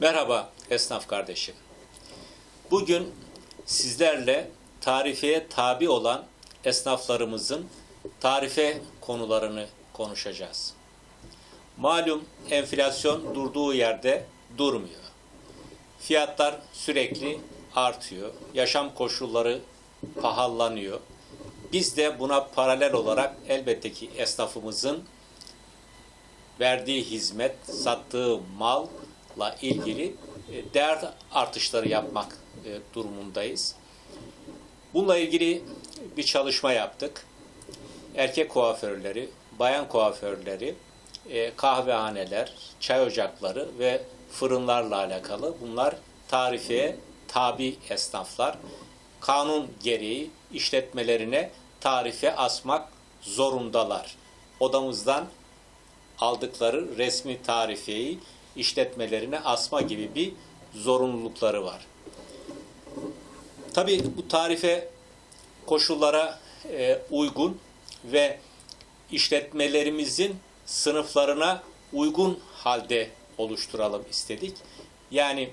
Merhaba esnaf kardeşim. Bugün sizlerle tarifeye tabi olan esnaflarımızın tarife konularını konuşacağız. Malum enflasyon durduğu yerde durmuyor. Fiyatlar sürekli artıyor. Yaşam koşulları pahalanıyor. Biz de buna paralel olarak elbette ki esnafımızın verdiği hizmet, sattığı malla ilgili e, değer artışları yapmak e, durumundayız. Bununla ilgili bir çalışma yaptık. Erkek kuaförleri, bayan kuaförleri, e, kahvehaneler, çay ocakları ve fırınlarla alakalı bunlar tarifeye tabi esnaflar. Kanun gereği işletmelerine tarife asmak zorundalar. Odamızdan aldıkları resmi tarifeyi işletmelerine asma gibi bir zorunlulukları var. Tabii bu tarife koşullara e, uygun ve işletmelerimizin sınıflarına uygun halde oluşturalım istedik. Yani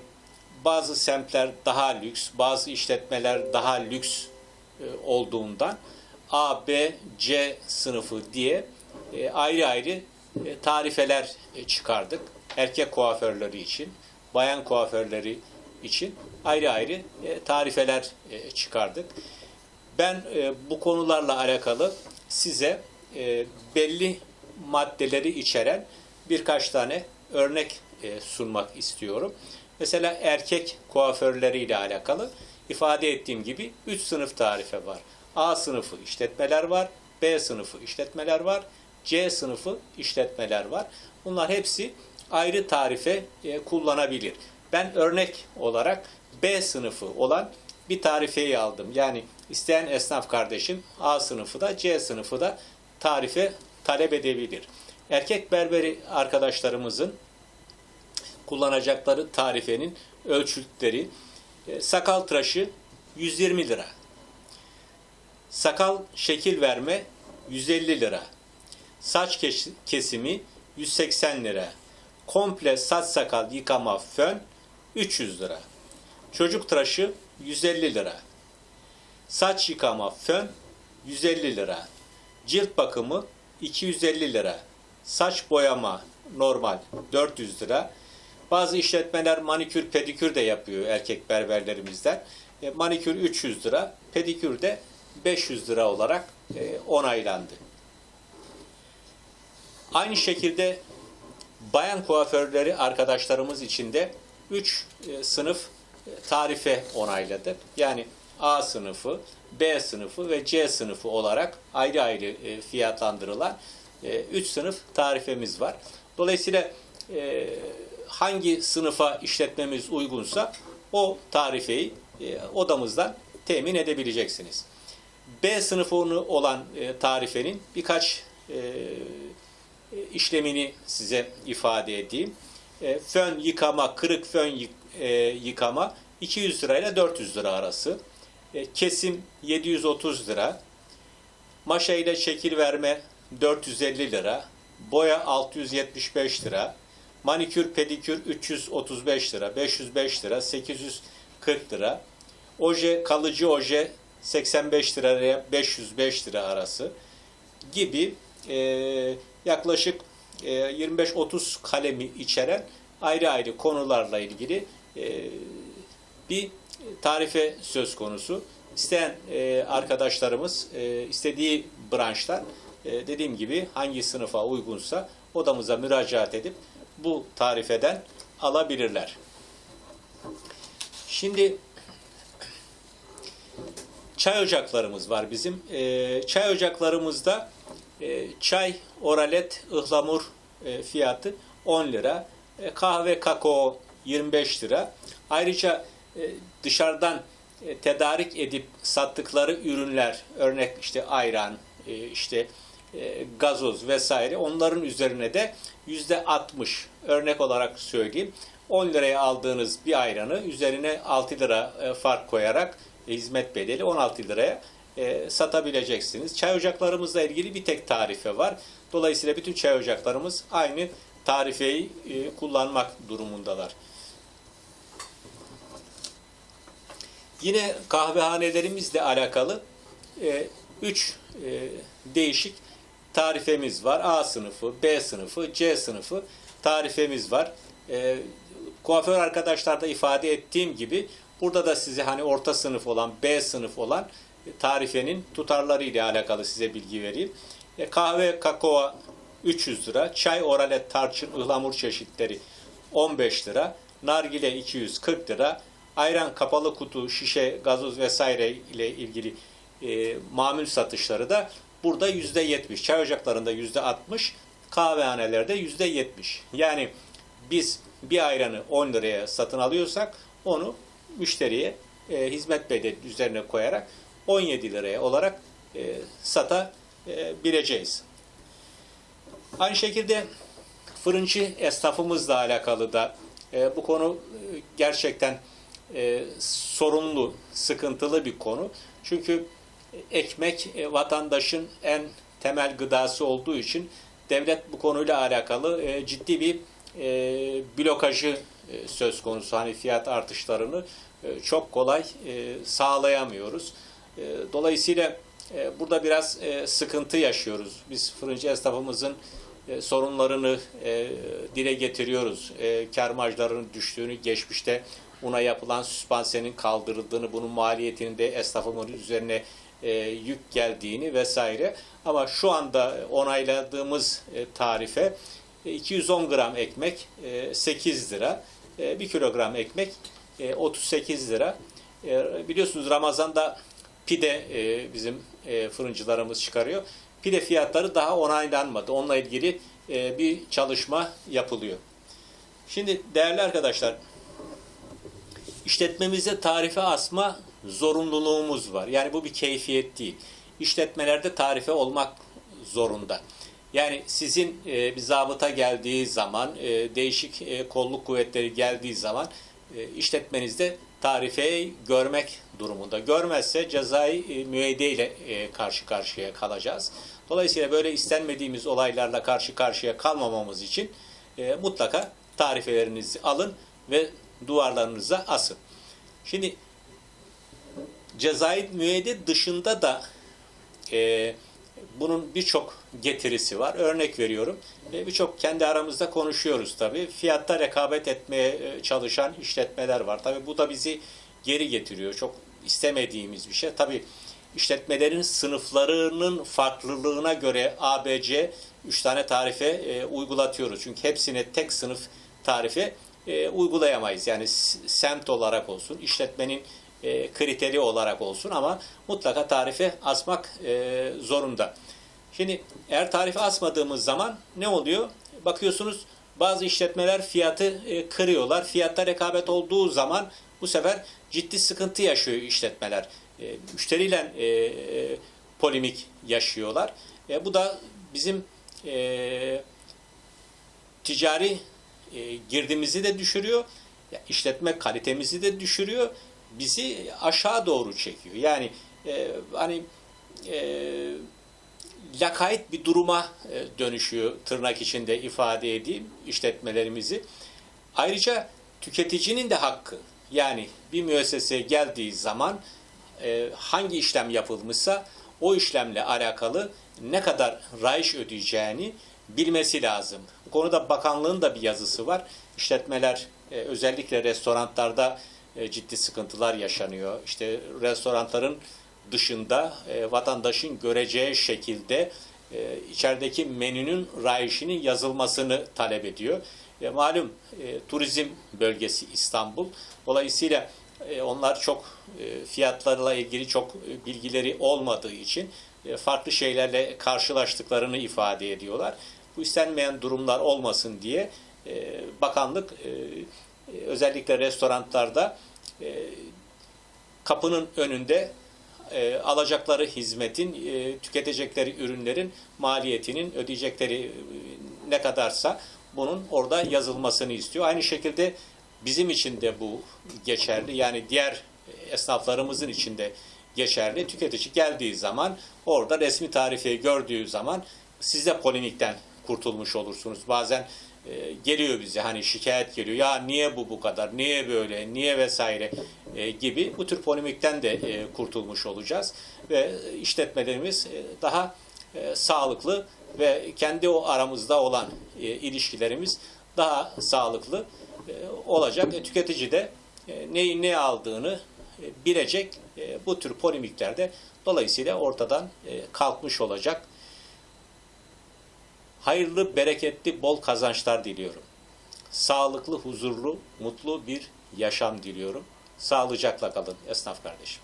bazı semtler daha lüks, bazı işletmeler daha lüks e, olduğundan A, B, C sınıfı diye e, ayrı ayrı e, tarifeler e, çıkardık. Erkek kuaförleri için, bayan kuaförleri için ayrı ayrı e, tarifeler e, çıkardık. Ben e, bu konularla alakalı size e, belli maddeleri içeren birkaç tane örnek e, sunmak istiyorum. Mesela erkek kuaförleriyle alakalı ifade ettiğim gibi 3 sınıf tarife var. A sınıfı işletmeler var, B sınıfı işletmeler var, C sınıfı işletmeler var. Bunlar hepsi ayrı tarife e, kullanabilir. Ben örnek olarak B sınıfı olan bir tarifeyi aldım. Yani isteyen esnaf kardeşim A sınıfı da C sınıfı da tarife talep edebilir. Erkek berberi arkadaşlarımızın kullanacakları tarifenin ölçütleri e, sakal tıraşı 120 lira. Sakal şekil verme 150 lira. Saç kes- kesimi 180 lira. Komple saç sakal yıkama fön 300 lira. Çocuk tıraşı 150 lira. Saç yıkama fön 150 lira. Cilt bakımı 250 lira. Saç boyama normal 400 lira. Bazı işletmeler manikür pedikür de yapıyor erkek berberlerimizden. E, manikür 300 lira, pedikür de 500 lira olarak e, onaylandı. Aynı şekilde bayan kuaförleri arkadaşlarımız için de 3 sınıf e, tarife onayladık. Yani A sınıfı, B sınıfı ve C sınıfı olarak ayrı ayrı e, fiyatlandırılan 3 sınıf tarifemiz var. Dolayısıyla e, hangi sınıfa işletmemiz uygunsa o tarifeyi e, odamızdan temin edebileceksiniz. B sınıfı olan e, tarifenin birkaç e, işlemini size ifade edeyim. E, fön yıkama, kırık fön e, yıkama 200 lirayla 400 lira arası. E, kesim 730 lira. Maşa ile şekil verme 450 lira. Boya 675 lira. Manikür pedikür 335 lira. 505 lira. 840 lira. Oje kalıcı oje 85 liraya 505 lira arası gibi e, yaklaşık e, 25-30 kalemi içeren ayrı ayrı konularla ilgili e, bir tarife söz konusu. İsteyen e, arkadaşlarımız e, istediği branştan e, dediğim gibi hangi sınıfa uygunsa odamıza müracaat edip bu tarifeden alabilirler. Şimdi çay ocaklarımız var bizim. E, çay ocaklarımızda e, çay, oralet, ıhlamur e, fiyatı 10 lira. E, kahve, kakao 25 lira. Ayrıca dışarıdan tedarik edip sattıkları ürünler, örnek işte ayran, işte gazoz vesaire onların üzerine de yüzde 60 örnek olarak söyleyeyim. 10 liraya aldığınız bir ayranı üzerine 6 lira fark koyarak hizmet bedeli 16 liraya e, satabileceksiniz. Çay ocaklarımızla ilgili bir tek tarife var. Dolayısıyla bütün çay ocaklarımız aynı tarifeyi e, kullanmak durumundalar. Yine kahvehanelerimizle alakalı 3 e, e, değişik tarifemiz var. A sınıfı, B sınıfı, C sınıfı tarifemiz var. E, kuaför arkadaşlarda ifade ettiğim gibi burada da size hani orta sınıf olan, B sınıf olan tarifenin tutarları ile alakalı size bilgi vereyim. E, kahve, kakao 300 lira, çay, oralet, tarçın, ıhlamur çeşitleri 15 lira, nargile 240 lira, ayran, kapalı kutu, şişe, gazoz vesaire ile ilgili e, mamül satışları da burada yüzde yetmiş. Çay ocaklarında yüzde altmış, kahvehanelerde yüzde yetmiş. Yani biz bir ayranı 10 liraya satın alıyorsak onu müşteriye e, hizmet bedeli üzerine koyarak 17 liraya olarak e, satabileceğiz. Aynı şekilde fırıncı esnafımızla alakalı da e, bu konu e, gerçekten e, sorunlu, sıkıntılı bir konu. Çünkü ekmek e, vatandaşın en temel gıdası olduğu için devlet bu konuyla alakalı e, ciddi bir e, blokajı e, söz konusu. Hani fiyat artışlarını e, çok kolay e, sağlayamıyoruz. E, dolayısıyla e, burada biraz e, sıkıntı yaşıyoruz. Biz fırıncı esnafımızın e, sorunlarını e, dile getiriyoruz. E, kar marjlarının düştüğünü, geçmişte una yapılan süspansiyenin kaldırıldığını, bunun maliyetinin de esnafımın üzerine e, yük geldiğini vesaire. Ama şu anda onayladığımız e, tarife e, 210 gram ekmek e, 8 lira, e, 1 kilogram ekmek e, 38 lira. E, biliyorsunuz Ramazan'da pide e, bizim e, fırıncılarımız çıkarıyor. Pide fiyatları daha onaylanmadı. Onunla ilgili e, bir çalışma yapılıyor. Şimdi değerli arkadaşlar, işletmemize tarife asma zorunluluğumuz var. Yani bu bir keyfiyet değil. İşletmelerde tarife olmak zorunda. Yani sizin e, bir zabıta geldiği zaman, e, değişik e, kolluk kuvvetleri geldiği zaman e, işletmenizde tarifeyi görmek durumunda. Görmezse cezai e, müeyyide ile e, karşı karşıya kalacağız. Dolayısıyla böyle istenmediğimiz olaylarla karşı karşıya kalmamamız için e, mutlaka tarifelerinizi alın ve duvarlarınıza asın. Şimdi cezai müeyyide dışında da e, bunun birçok getirisi var. Örnek veriyorum. Birçok kendi aramızda konuşuyoruz tabii. Fiyatta rekabet etmeye e, çalışan işletmeler var. Tabii bu da bizi geri getiriyor. Çok istemediğimiz bir şey. Tabii işletmelerin sınıflarının farklılığına göre ABC 3 tane tarife e, uygulatıyoruz. Çünkü hepsine tek sınıf tarife e, uygulayamayız. Yani semt olarak olsun, işletmenin e, kriteri olarak olsun ama mutlaka tarife asmak e, zorunda. Şimdi eğer tarife asmadığımız zaman ne oluyor? Bakıyorsunuz bazı işletmeler fiyatı e, kırıyorlar. Fiyatta rekabet olduğu zaman bu sefer ciddi sıkıntı yaşıyor işletmeler. E, müşteriyle e, e, polimik yaşıyorlar. E, bu da bizim e, ticari e, girdimizi de düşürüyor, işletme kalitemizi de düşürüyor, bizi aşağı doğru çekiyor. Yani e, hani e, lakayt bir duruma e, dönüşüyor tırnak içinde ifade edeyim işletmelerimizi. Ayrıca tüketicinin de hakkı yani bir müesseseye geldiği zaman e, hangi işlem yapılmışsa o işlemle alakalı ne kadar raiş ödeyeceğini bilmesi lazım. Bu konuda bakanlığın da bir yazısı var. İşletmeler e, özellikle restoranlarda e, ciddi sıkıntılar yaşanıyor. İşte restoranların dışında e, vatandaşın göreceği şekilde e, içerideki menünün rayişinin yazılmasını talep ediyor. Malum turizm bölgesi İstanbul. Dolayısıyla onlar çok fiyatlarla ilgili çok bilgileri olmadığı için farklı şeylerle karşılaştıklarını ifade ediyorlar. Bu istenmeyen durumlar olmasın diye bakanlık özellikle restoranlarda e, kapının önünde e, alacakları hizmetin, e, tüketecekleri ürünlerin maliyetinin ödeyecekleri e, ne kadarsa bunun orada yazılmasını istiyor. Aynı şekilde bizim için de bu geçerli. Yani diğer esnaflarımızın için de geçerli. Tüketici geldiği zaman orada resmi tarifeyi gördüğü zaman sizde polemikten kurtulmuş olursunuz. Bazen e, geliyor bize hani şikayet geliyor. Ya niye bu bu kadar? Niye böyle? Niye vesaire e, gibi bu tür polemikten de e, kurtulmuş olacağız ve işletmelerimiz e, daha e, sağlıklı ve kendi o aramızda olan e, ilişkilerimiz daha sağlıklı e, olacak. E, tüketici de e, neyi ne aldığını e, bilecek. E, bu tür polemiklerde dolayısıyla ortadan e, kalkmış olacak. Hayırlı, bereketli, bol kazançlar diliyorum. Sağlıklı, huzurlu, mutlu bir yaşam diliyorum. Sağlıcakla kalın esnaf kardeşim.